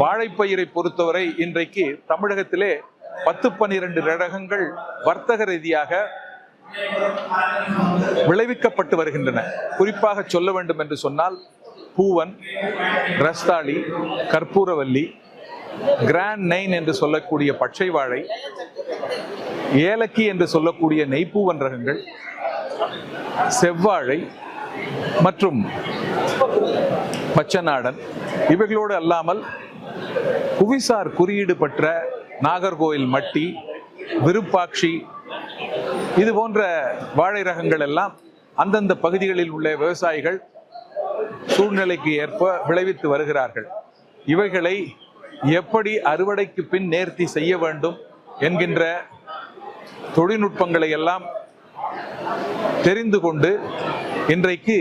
வாழைப்பயிரை பொறுத்தவரை இன்றைக்கு தமிழகத்திலே பத்து பன்னிரண்டு ரடகங்கள் வர்த்தக ரீதியாக விளைவிக்கப்பட்டு வருகின்றன. குறிப்பாக சொல்ல வேண்டும் என்று சொன்னால் பூவன் ரஸ்தாளி கற்பூரவல்லி கிராண்ட் நைன் என்று சொல்லக்கூடிய பச்சை வாழை ஏலக்கி என்று சொல்லக்கூடிய நெய்ப்பூவன் ரகங்கள் செவ்வாழை மற்றும் பச்சநாடன் இவைகளோடு அல்லாமல் புவிசார் குறியீடு பெற்ற நாகர்கோயில் மட்டி விருப்பாட்சி இது போன்ற வாழை ரகங்கள் எல்லாம் அந்தந்த பகுதிகளில் உள்ள விவசாயிகள் சூழ்நிலைக்கு ஏற்ப விளைவித்து வருகிறார்கள். இவைகளை எப்படி அறுவடைக்கு பின் நேர்த்தி செய்ய வேண்டும் என்கின்ற தொழில்நுட்பங்களை எல்லாம் தெரிந்து கொண்டு இன்றைக்கு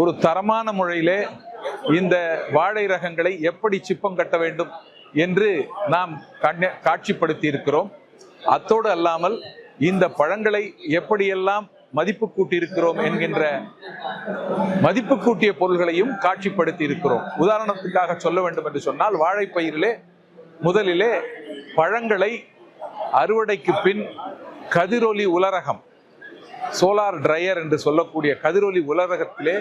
ஒரு தரமான முறையிலே இந்த வாழை ரகங்களை எப்படி சிப்பம் கட்ட வேண்டும் என்று நாம் கண்ண- காட்சிப்படுத்தி இருக்கிறோம் அத்தோடு அல்லாமல் இந்த பழங்களை எப்படியெல்லாம் மதிப்பு கூட்டியிருக்கிறோம் என்கின்ற மதிப்பு கூட்டிய பொருள்களையும் காட்சிப்படுத்தி இருக்கிறோம் உதாரணத்துக்காக சொல்ல வேண்டும் என்று சொன்னால் வாழைப்பயிரிலே முதலிலே பழங்களை அறுவடைக்கு பின் கதிரொலி உலரகம் சோலார் ட்ரையர் என்று சொல்லக்கூடிய கதிரொலி உலரகத்திலே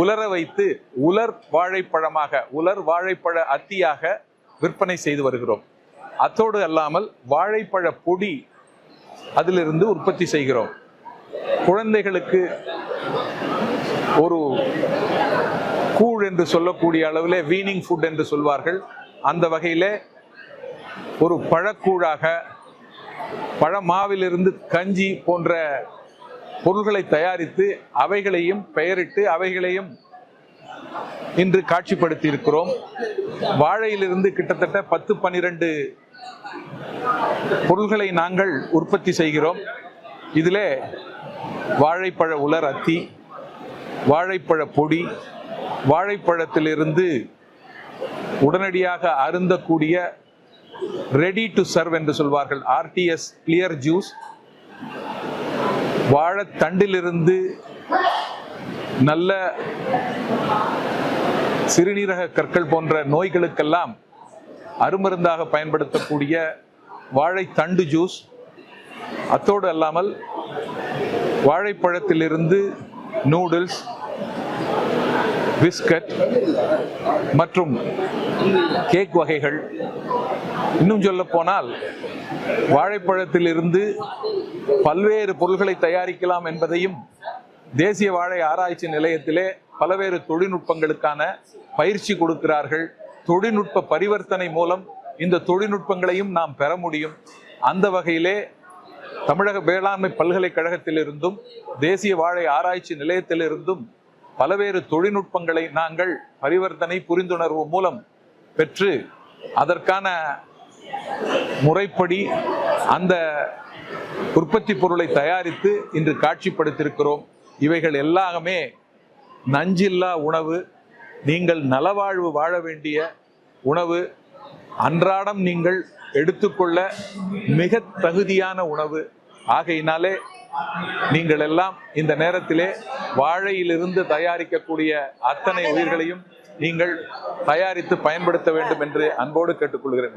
உலர வைத்து உலர் வாழைப்பழமாக உலர் வாழைப்பழ அத்தியாக விற்பனை செய்து வருகிறோம். அத்தோடு அல்லாமல் வாழைப்பழ பொடி அதிலிருந்து உற்பத்தி செய்கிறோம். குழந்தைகளுக்கு ஒரு கூழ் என்று சொல்லக்கூடிய அளவில் வீனிங் ஃபுட் என்று சொல்வார்கள். அந்த வகையில் ஒரு பழக்கூழாக பழமாவிலிருந்து கஞ்சி போன்ற பொருள்களை தயாரித்து அவைகளையும் பெயரிட்டு அவைகளையும் இன்று காட்சிப்படுத்தி இருக்கிறோம் வாழையிலிருந்து கிட்டத்தட்ட பத்து பன்னிரண்டு பொருள்களை நாங்கள் உற்பத்தி செய்கிறோம். இதிலே வாழைப்பழ உலர் அத்தி வாழைப்பழ பொடி வாழைப்பழத்திலிருந்து உடனடியாக அருந்தக்கூடிய ரெடி டு சர்வ் என்று சொல்வார்கள். ஆர்டிஎஸ் கிளியர் ஜூஸ் வாழைத்தண்டிலிருந்து நல்ல சிறுநீரக கற்கள் போன்ற நோய்களுக்கெல்லாம் அருமருந்தாக பயன்படுத்தக்கூடிய வாழைத்தண்டு ஜூஸ். அத்தோடு அல்லாமல் வாழைப்பழத்திலிருந்து நூடுல்ஸ் பிஸ்கட் மற்றும் கேக் வகைகள். இன்னும் சொல்ல போனால் வாழைப்பழத்திலிருந்து பல்வேறு பொருள்களை தயாரிக்கலாம் என்பதையும் தேசிய வாழை ஆராய்ச்சி நிலையத்திலே பல்வேறு தொழில்நுட்பங்களுக்கான பயிற்சி கொடுக்கிறார்கள். தொழில்நுட்ப பரிவர்த்தனை மூலம் இந்த தொழில்நுட்பங்களையும் நாம் பெற முடியும். அந்த வகையிலே தமிழக வேளாண்மை பல்கலைக்கழகத்திலிருந்தும் தேசிய வாழை ஆராய்ச்சி நிலையத்திலிருந்தும் பல்வேறு தொழில்நுட்பங்களை நாங்கள் பரிவர்த்தனை புரிந்துணர்வு மூலம் பெற்று அதற்கான முறைப்படி அந்த உற்பத்தி பொருளை தயாரித்து இன்று காட்சிப்படுத்தியிருக்கிறோம். இவைகள் எல்லாமே நஞ்சில்லா உணவு நீங்கள் நலவாழ்வு வாழ வேண்டிய உணவு அன்றாடம் நீங்கள் எடுத்துக்கொள்ள மிக தகுதியான உணவு. ஆகையினாலே நீங்கள் எல்லாம் இந்த நேரத்திலே வாழையிலிருந்து தயாரிக்கக்கூடிய அத்தனை உயிர்களையும் நீங்கள் தயாரித்து பயன்படுத்த வேண்டும் என்று அன்போடு கேட்டுக்கொள்கிறேன்.